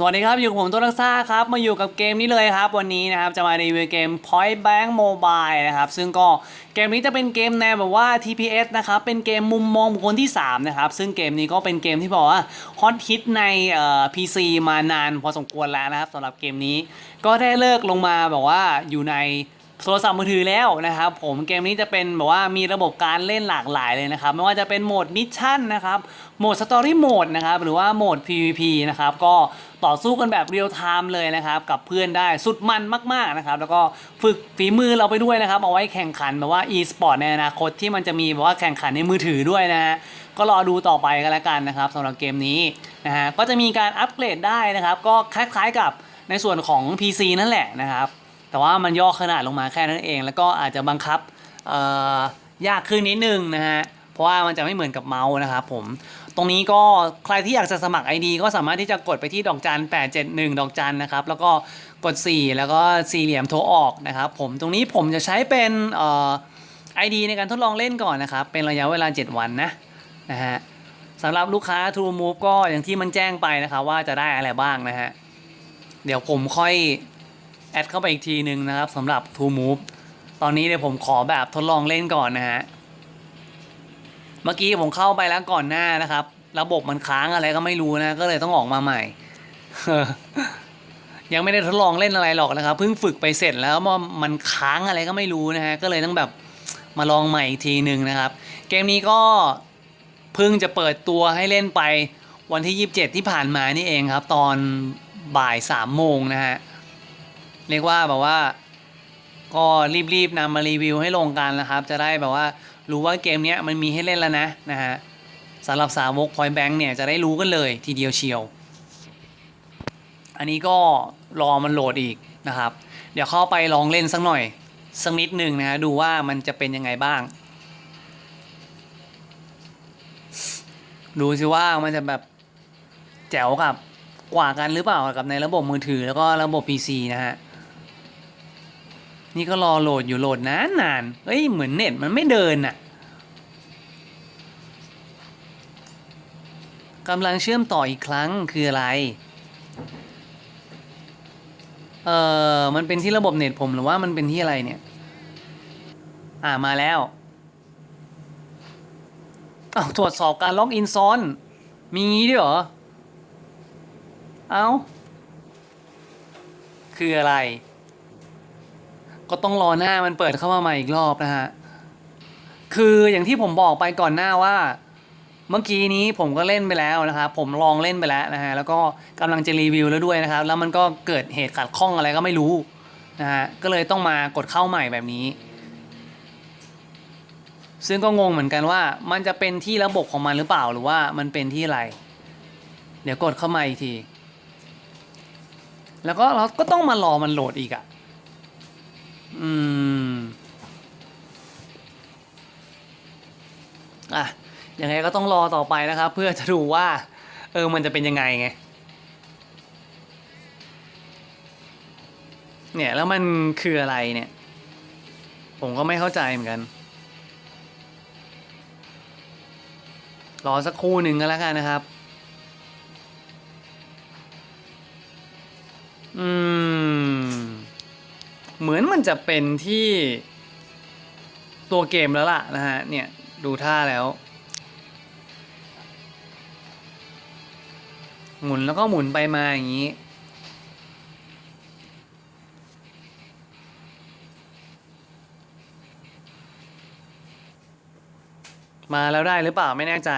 สวัสดีครับ อยู่กับผมตัวลักซ่าครับ มาอยู่กับเกมนี้เลยครับ วันนี้นะครับ จะมารีวิวเกม Point Blank Mobile นะครับ ซึ่งก็เกมนี้จะเป็นเกมแนวแบบว่า TPS นะครับ เป็นเกมมุมมองบุคคลที่ 3 นะครับ ซึ่งเกมนี้ก็เป็นเกมที่บอกว่าฮอตฮิตในเอ่อ PC มานานพอสมควรแล้วนะครับสำหรับเกมนี้ ก็ได้เลิกลงมาแบบว่าอยู่ใน โทรศัพท์มือถือแล้วนะครับผมเกมนี้จะเป็นแบบว่ามีระบบการเล่นหลากหลายเลยนะครับไม่ว่าจะเป็นโหมดมิชชั่นนะครับโหมดสตอรี่โหมดนะครับหรือว่าโหมด PVP นะครับก็ต่อสู้กันแบบเรียลไทม์เลยนะครับกับเพื่อนได้สุดมันมากๆนะครับแล้วก็ฝึกฝีมือเราไปด้วยนะครับเอาไว้แข่งขันแบบว่า e-sport ในอนาคตที่มันจะมีแบบว่าแข่งขันในมือถือด้วยนะฮะก็รอดูต่อไปกันแล้วกันนะครับสำหรับเกมนี้นะฮะก็จะมีการอัปเกรดได้นะครับก็คล้ายๆกับในส่วนของ PC นั่นแหละนะครับ แต่ว่ามันย่อขนาดลงมาแค่นั้นเอง แล้วก็อาจจะบังคับยากขึ้นนิดนึงนะฮะเพราะว่ามันจะไม่เหมือนกับเมาส์นะครับผมตรงนี้ก็ใครที่อยากจะสมัคร ID ก็สามารถที่จะกดไปที่ดอกจัน 871 ดอกจันนะครับแล้วก็กด 4 แล้วก็สี่เหลี่ยมโทรออกนะครับผมตรงนี้ผมจะใช้เป็นเอ่อ ID ในการทดลองเล่นก่อนนะครับ เป็นระยะเวลา 7 วันนะนะฮะสำหรับลูกค้า True Move ก็อย่างที่มันแจ้งไปนะครับว่าจะได้อะไรบ้างนะฮะเดี๋ยวผมค่อย ดเข้าไปอีกทีหนึ่งนะครับสำหรับ To Move ตอนนี้เดี๋ยวผมขอแบบทดลองเล่นก่อนนะฮะ เมื่อกี้ผมเข้าไปแล้วก่อนหน้านะครับ ระบบมันค้างอะไรก็ไม่รู้นะ ก็เลยต้องออกมาใหม่ ยังไม่ได้ทดลองเล่นอะไรหรอกนะครับ เพิ่งฝึกไปเสร็จแล้วว่ามันค้างอะไรก็ไม่รู้นะฮะ ก็เลยต้องแบบมาลองใหม่อีกทีหนึ่งนะครับ เกมนี้ก็เพิ่งจะเปิดตัวให้เล่นไปวันที่ 27 ที่ผ่านมานี่เองครับ ตอนบ่าย3โมงนะฮะ เรียกว่าแบบว่า ก็รีบๆนำมารีวิวให้ลงกันนะครับ จะได้แบบว่ารู้ว่าเกมนี้มันมีให้เล่นแล้วนะนะฮะสำหรับสาวก Point Bank เนี่ยจะได้รู้กันเลยทีเดียวเชียว อันนี้ก็รอมันโหลดอีกนะครับ เดี๋ยวเข้าไปลองเล่นสักหน่อยสักนิดหนึ่งนะฮะดูว่ามันจะเป็นยังไงบ้าง ดูสิว่ามันจะแบบแจ๋วกับกว่ากันหรือเปล่ากับในระบบมือถือแล้วก็ระบบ PC นะฮะ นี่ก็รอโหลดอยู่โหลดนานนานเฮ้ยเหมือนเน็ตมันไม่เดินอะกำลังเชื่อมต่ออีกครั้งคืออะไร เออมันเป็นที่ระบบเน็ตผมหรือว่ามันเป็นที่อะไรเนี่ย อ่ามาแล้วเอ้าตรวจสอบการล็อกอินซ้อน มีงี้ด้วยเหรอ เอ้าคืออะไร ก็ต้องรอหน้ามันเปิดเข้ามาใหม่อีกรอบนะฮะ คืออย่างที่ผมบอกไปก่อนหน้าว่า เมื่อกี้นี้ผมก็เล่นไปแล้วนะครับผมลองเล่นไปแล้วนะฮะแล้วก็กำลังจะรีวิวแล้วด้วยนะครับ แล้วมันก็เกิดเหตุขัดข้องอะไรก็ไม่รู้นะฮะก็เลยต้องมากดเข้าใหม่แบบนี้ ซึ่งก็งงเหมือนกันว่า มันจะเป็นที่ระบบของมันหรือเปล่าหรือว่ามันเป็นที่อะไร เดี๋ยวกดเข้ามาอีกที แล้วก็เราก็ต้องมารอมันโหลดอีกอะ่ะ อืมอะยังไงก็ต้องรอต่อไปนะครับ เพื่อจะดูว่า เออมันจะเป็นยังไงไง เนี่ยแล้วมันคืออะไรเนี่ย ผมก็ไม่เข้าใจเหมือนกัน รอสักครู่หนึ่งก็แล้วกันนะครับ อืม เหมือนมันจะเป็นที่ตัวเกมแล้วล่ะนะฮะ เนี่ย ดูท่าแล้ว หมุนแล้วก็หมุนไปมาอย่างนี้ มาแล้วได้หรือเปล่าไม่แน่ใจ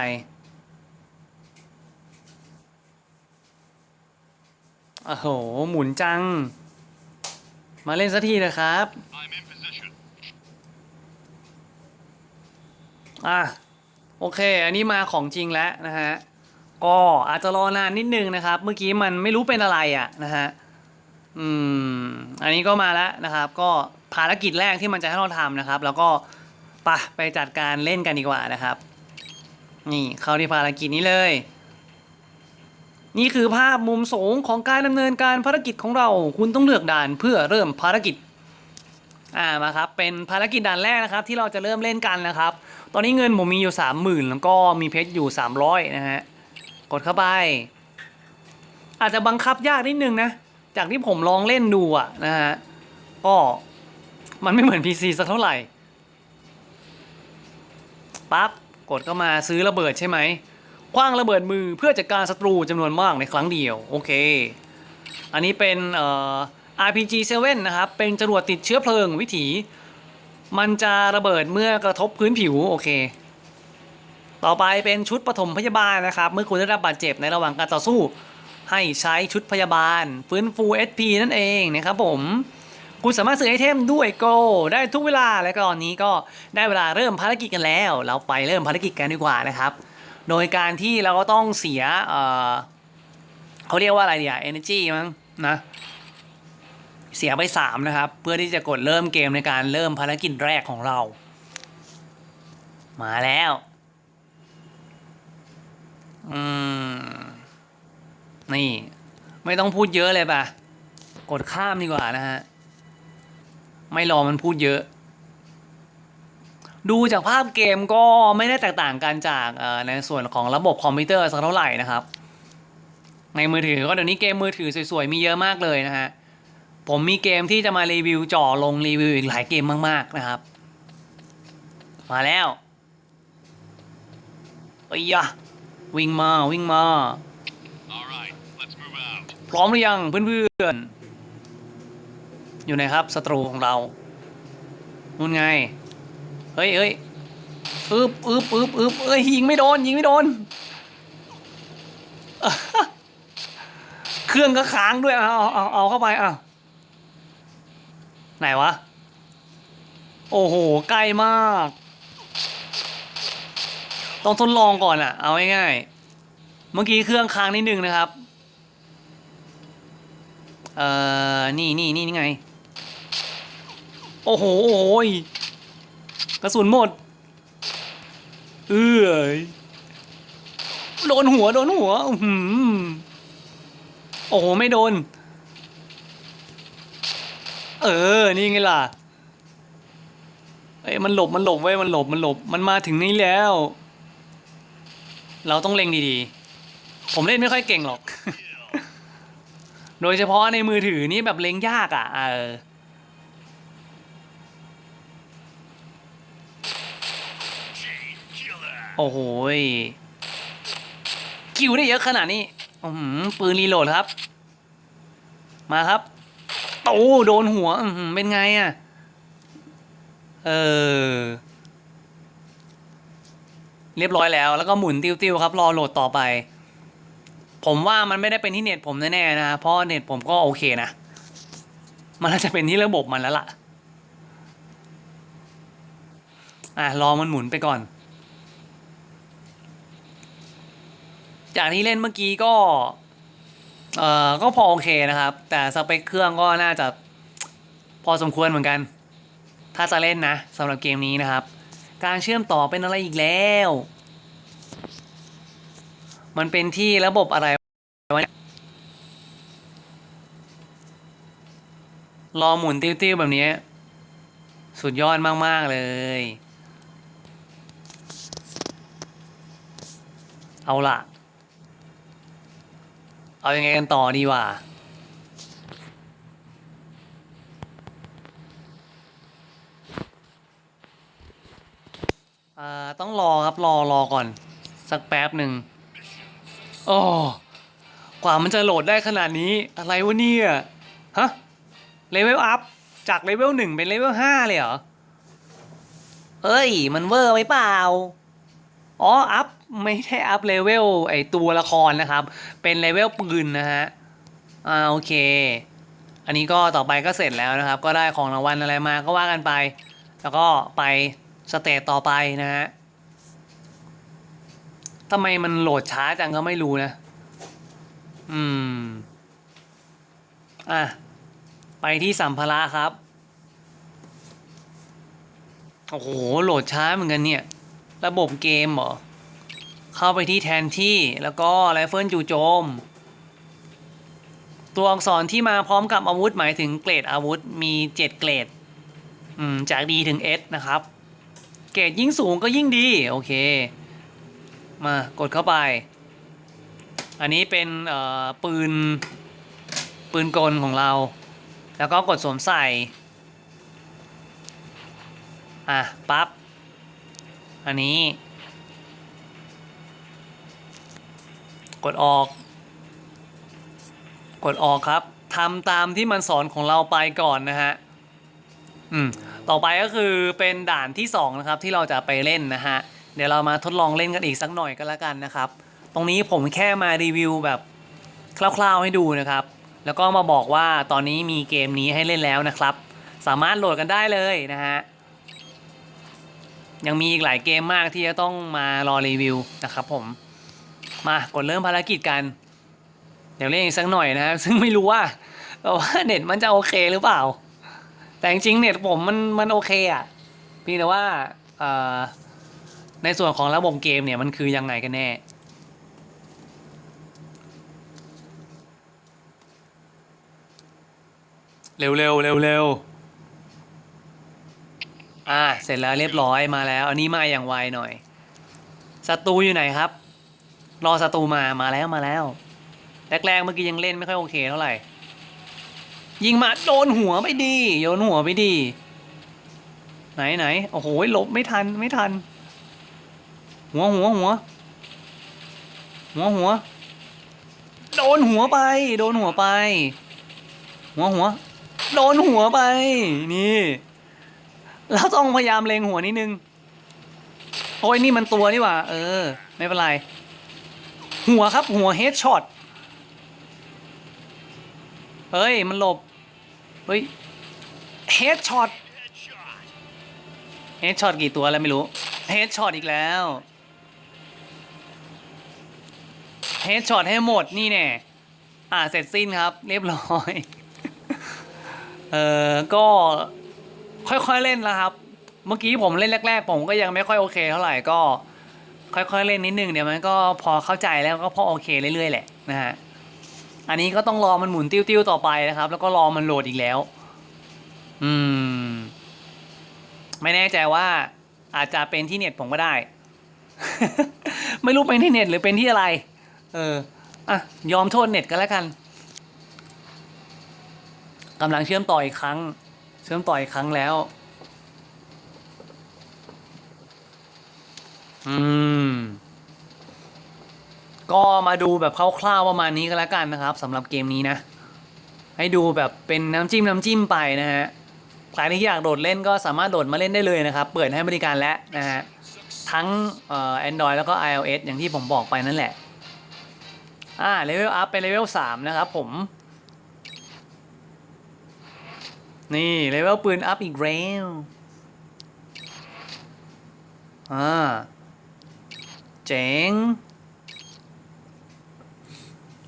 โอ้โห หมุนจัง มาเล่นสักทีนะครับ I'm in position. อะ โอเค อันนี้มาของจริงแล้วนะฮะ ก็อาจจะรอนานนิดนึงนะครับ เมื่อกี้มันไม่รู้เป็นอะไรอะนะฮะ อืม อันนี้ก็มาแล้วนะครับ ก็ภารกิจแรกที่มันจะให้เราทำนะครับ แล้วก็ไปะไปจัดการเล่นกันดีกว่านะครับ นี่เข้าที่ภารกิจนี้เลย นี่คือภาพมุมสูงของการดำเนินการภารกิจของเรา คุณต้องเลือกด่านเพื่อเริ่มภารกิจ อ่ามาครับ เป็นภารกิจด่านแรกนะครับ ที่เราจะเริ่มเล่นกันนะครับ ตอนนี้เงินผมมีอยู่สามหมื่นแล้วก็มีเพชรอยู่สามร้อยนะฮะ กดเข้าไป อาจจะบังคับยากนิดนึงนะ จากที่ผมลองเล่นดูอะนะฮะ ก็มันไม่เหมือน PC สักเท่าไหร่ ปั๊บ กดเข้ามาซื้อระเบิดใช่ไหม คว้างระเบิดมือเพื่อจัดการศัตรูจำนวนมากในครั้งเดียว โอเค อันนี้เป็นเอ่อ RPG 7นะครับ เป็นจรวดติดเชื้อเพลิงวิถี มันจะระเบิดเมื่อกระทบพื้นผิว โอเค ต่อไปเป็นชุดปฐมพยาบาลนะครับ เมื่อคุณได้รับบาดเจ็บในระหว่างการต่อสู้ ให้ใช้ชุดพยาบาล ฟื้นฟู SP นั่นเองนะครับผมคุณสามารถซื้อไอเทมด้วยโกได้ทุกเวลาและตอนนี้ก็ได้เวลาเริ่มภารกิจกันแล้ว เราไปเริ่มภารกิจกันดีกว่านะครับ โดยการที่เราก็ต้องเสียเออเขาเรียกว่าอะไรเดีย energy มั้งนะ เสียไป3นะครับ เพื่อที่จะกดเริ่มเกมในการเริ่มภารกิจแรกของเรา มาแล้วอืมนี่ ไม่ต้องพูดเยอะเลยป่ะ กดข้ามดีกว่านะฮะ ไม่รอมันพูดเยอะ ดูจากภาพเกมก็ไม่ได้แตกต่างกันจากเอ่อในส่วนของระบบคอมพิวเตอร์สักเท่าไหร่นะครับ ในมือถือก็เดี๋ยวนี้เกมมือถือสวยๆมีเยอะมากเลยนะฮะผมมีเกมที่จะมารีวิวจ่อลงรีวิวอีกหลายเกมมากๆนะครับ มาแล้วเอ้ยยะวิ่งมาวิ่งมา All right, let's move out. พร้อมหรือยังเพื่อนๆ อยู่ไหนครับศัตรูของเรานู่นไง เฮ้ยเฮ้ยอึบอึบอึบอึบเอ้ยยิงไม่โดนยิงไม่โดน เครื่องก็ค้างด้วยเอาเอาเอาเอาเข้าไปอะไหนวะ โอ้โหใกล้มาก ต้องทดลองก่อนอะ เอาง่ายๆเมื่อกี้เครื่องค้างนิดนึงนะครับ เอ่อ นี่นี่นี่ไง โอ้โหโอ้ย กระสุนหมด เอ้ยโดนหัว โดนหัวอื้อหือโอ้โห ไม่โดน เออ นี่ไงล่ะเอ้ยมันหลบ มันหลบไว้ยมันหลบ มันหลบ มันมาถึงนี่แล้ว เราต้องเล็งดีๆ ผมเล่นไม่ค่อยเก่งหรอก โดยเฉพาะในมือถือนี่แบบเล็งยากอะ เออ โอ้โหคิวได้เยอะขนาดนี้อือหือปืนรีโหลดครับ มาครับโต้โดนหัวอือหือเป็นไงอะ เออ เรียบร้อยแล้ว แล้วก็หมุนติ้วๆครับ รอโหลดต่อไป ผมว่ามันไม่ได้เป็นที่เน็ตผมแน่ๆนะ เพราะเน็ตผมก็โอเคนะ มันน่าจะเป็นที่ระบบมันแล้วล่ะ อะ รอมันหมุนไปก่อน จากที่เล่นเมื่อกี้ก็เอ่อก็พอโอเคนะครับ แต่สเปคเครื่องก็น่าจะพอสมควรเหมือนกัน ถ้าจะเล่นนะสำหรับเกมนี้นะครับ การเชื่อมต่อเป็นอะไรอีกแล้ว มันเป็นที่ระบบอะไรวะรอหมุนติ้วๆแบบนี้ สุดยอดมาก ๆ เลย เอาล่ะ เอายังไงกันต่อดีวะอ่า ต้องรอครับ รอรอก่อน สักแป๊บหนึ่งโอ้กว่ามันจะโหลดได้ขนาดนี้ อะไรวะเนี่ย ฮะ เลเวลอัพ จากเลเวลหนึ่งเป็นเลเวลห้าเลยเหรอ เอ้ย มันเวอร์ไว้เปล่า อ๋อ อัพ ไม่ใช่อัพเลเวลไอตัวละครนะครับ เป็นเลเวลปืนนะฮะอ่าโอเค อันนี้ก็ต่อไปก็เสร็จแล้วนะครับ ก็ได้ของรางวัลอะไรมาก็ว่ากันไป แล้วก็ไปสเตจต่อไปนะฮะทำไมมันโหลดช้าจังก็ไม่รู้นะ อืม อะ ไปที่สัมภาระครับ โอ้โห โหลดช้าเหมือนกันเนี่ย ระบบเกมเหรอ เข้าไปที่แทนที่แล้วก็ไรเฟิลจู่โจม ตัวอักษรที่มาพร้อมกับอาวุธหมายถึงเกรดอาวุธมี 7 เกรดจาก D ถึง S นะครับ เกรดยิ่งสูงก็ยิ่งดี โอเค มากดเข้าไป อันนี้เป็นเอ่อปืน ปืนกลของเรา แล้วก็กดสวมใส่ อะปั๊บอันนี้ กดออก กดออกครับทำตามที่มันสอนของเราไปก่อนนะฮะอืมต่อไปก็คือเป็นด่านที่2นะครับที่เราจะไปเล่นนะฮะเดี๋ยวเรามาทดลองเล่นกันอีกสักหน่อยก็แล้วกันนะครับ ตรงนี้ผมแค่มารีวิวแบบคร่าวๆให้ดูนะครับ แล้วก็มาบอกว่าตอนนี้มีเกมนี้ให้เล่นแล้วนะครับ สามารถโหลดกันได้เลยนะฮะยังมีอีกหลายเกมมากที่จะต้องมารอรีวิวนะครับผม มากดเริ่มภารกิจกันเดี๋ยวเล่นอีกสักหน่อยนะครับซึ่งไม่รู้ว่าว่าเน็ตมันจะโอเคหรือเปล่า แต่จริงๆเน็ตผมมันมันโอเคอะเพียงแต่ว่าเอ่อในส่วนของระบบเกมเนี่ยมันคือยังไงกันแน่เร็วเร็วเร็วเร็วอ่า เสร็จแล้วเรียบร้อยมาแล้ว อันนี้มาอย่างไวหน่อยศัตรูอยู่ไหนครับ รอศัตรูมามาแล้วมาแล้วแรกๆเมื่อกี้ยังเล่นไม่ค่อยโอเคเท่าไหร่ ยิงมาโดนหัวไม่ดีโยนหัวไม่ดี ไหนไหนโอ้โหหลบไม่ทันไม่ทัน หัวหัวหัวหัวหัวโดนหัวไป โดนหัวไป หัวหัวโดนหัวไป นี่เราต้องพยายามเล็งหัวนิดนึงโอ้ยนี่มันตัวนี่หว่า เออ ไม่เป็นไร หัวครับ หัวเฮดช็อตเฮ้ย มันหลบ เฮ้ยเฮดช็อตเฮดช็อตกี่ตัวแล้วไม่รู้เฮดช็อตอีกแล้วเฮดช็อตให้หมดนี่แน่อ่าเสร็จสิ้นครับ เรียบร้อย เออก็ค่อยๆเล่นแล้วครับ เมื่อกี้ผมเล่นแรก ๆ ผมก็ยังไม่ค่อยโอเคเท่าไหร่ก็ ค่อยๆเล่นนิดนึงเดี๋ยวมันก็พอเข้าใจแล้วก็พอโอเคเรื่อยๆแหละนะฮะอันนี้ก็ต้องรอมันหมุนติ้วๆต่อไปนะครับ แล้วก็รอมันโหลดอีกแล้ว อืม ไม่แน่ใจว่า อาจจะเป็นที่เน็ตผมก็ได้ ไม่รู้เป็นที่เน็ตหรือเป็นที่อะไร เอออะยอมโทษเน็ตกันแล้วกันกำลังเชื่อมต่ออีกครั้ง เชื่อมต่ออีกครั้งแล้ว อืม ก็มาดูแบบคร่าวๆประมาณนี้ก็แล้วกันนะครับสำหรับเกมนี้นะ ให้ดูแบบเป็นน้ำจิ้มน้ำจิ้มไปนะฮะใครที่อยากโดดเล่นก็สามารถโดดมาเล่นได้เลยนะครับ เปิดให้บริการแล้วนะฮะทั้งเอ่อ Android แล้วก็ iOS อย่างที่ผมบอกไปนั่นแหละ อ่าเลเวลอัพเป็นเลเวล3นะครับผม นี่เลเวลปืนอัพอีกแล้วอ่า เจ๋ง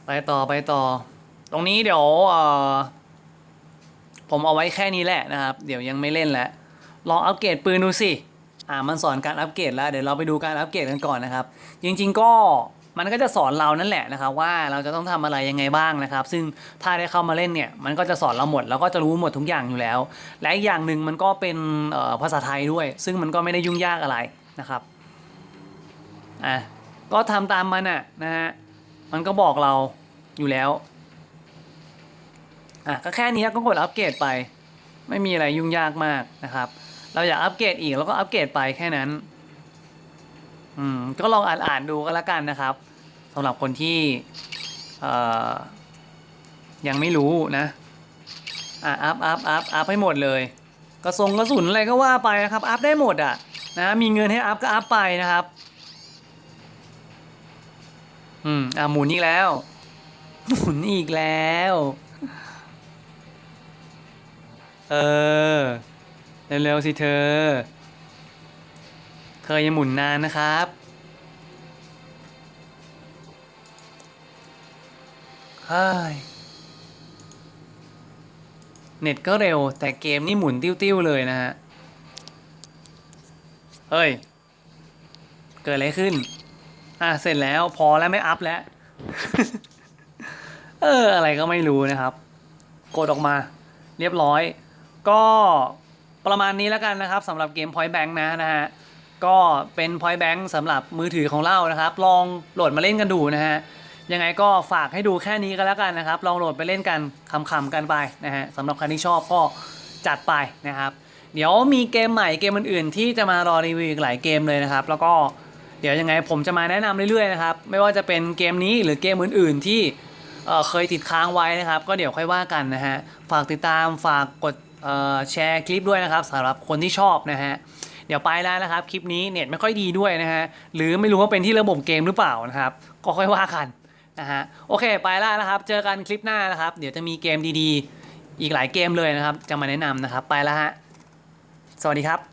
ไปต่อไปต่อ ตรงนี้เดี๋ยวเออผมเอาไว้แค่นี้แหละนะครับ เดี๋ยวยังไม่เล่นแล้วลองอัปเกรดปืนดูสิ อ่ามันสอนการอัปเกรดแล้ว เดี๋ยวเราไปดูการอัปเกรดกันก่อนนะครับ จริง ๆ ก็มันก็จะสอนเรานั่นแหละนะครับ ว่าเราจะต้องทำอะไรยังไงบ้างนะครับ ซึ่งถ้าได้เข้ามาเล่นเนี่ย มันก็จะสอนเราหมด แล้วก็จะรู้หมดทุกอย่างอยู่แล้ว และอีกอย่างหนึ่งมันก็เป็นภาษาไทยด้วย ซึ่งมันก็ไม่ได้ยุ่งยากอะไรนะครับ อะก็ทำตามมันอะนะฮะมันก็บอกเราอยู่แล้วอะก็แค่นี้ก็กดอัปเกรดไป ไม่มีอะไรยุ่งยากมากนะครับ เราอยากอัปเกรดอีกเราก็อัปเกรดไปแค่นั้นอืมก็ลองอ่านอ่านดูก็แล้วกันนะครับสำหรับคนที่เอ่อยังไม่รู้นะอะอัพอัพอัพอัพให้หมดเลยกระทรงกระสุนอะไรก็ว่าไปนะครับ อัพได้หมดอะนะมีเงินให้อัพก็อัพไปนะครับ อืม อะหมุนอีกแล้ว หมุนอีกแล้ว เออ เร็วๆสิเธอ เธออยังหมุนนานนะครับ เฮ้ย เน็ตก็เร็ว แต่เกมนี่หมุนติ้วๆเลยนะฮะ เฮ้ย เกิดอะไรขึ้น อะเสร็จแล้วพอแล้วไม่อัพแล้ว เออ อะไรก็ไม่รู้นะครับ กดออกมา เรียบร้อย ก็ประมาณนี้แล้วกันนะครับสำหรับเกม Point Bank นะนะฮะก็เป็น Point Bank สำหรับมือถือของเรานะครับ ลองโหลดมาเล่นกันดูนะฮะยังไงก็ฝากให้ดูแค่นี้ก็แล้วกันนะครับ ลองโหลดไปเล่นกันคำๆกันไปนะฮะสำหรับใครที่ชอบก็จัดไปนะครับ เดี๋ยวมีเกมใหม่เกมอื่นๆ ที่จะมารอรีวิวอีกหลายเกมเลยนะครับ แล้วก็ เดี๋ยวยังไงผมจะมาแนะนำเรื่อยๆนะครับไม่ว่าจะเป็นเกมนี้หรือเกมอื่น ๆ ที่เคยติดค้างไว้นะครับ ก็เดี๋ยวค่อยว่ากันนะฮะฝากติดตามฝากกดแชร์คลิปด้วยนะครับสำหรับคนที่ชอบนะฮะเดี๋ยวไปแล้วนะครับคลิปนี้เน็ตไม่ค่อยดีด้วยนะฮะหรือไม่รู้ว่าเป็นที่ระบบเกมหรือเปล่านะครับ ก็ค่อยว่ากันนะฮะโอเคไปแล้วนะครับ เจอกันคลิปหน้านะครับ เดี๋ยวจะมีเกมดีๆ อีกหลายเกมเลยนะครับ จะมาแนะนำนะครับ ไปแล้วฮะสวัสดีครับ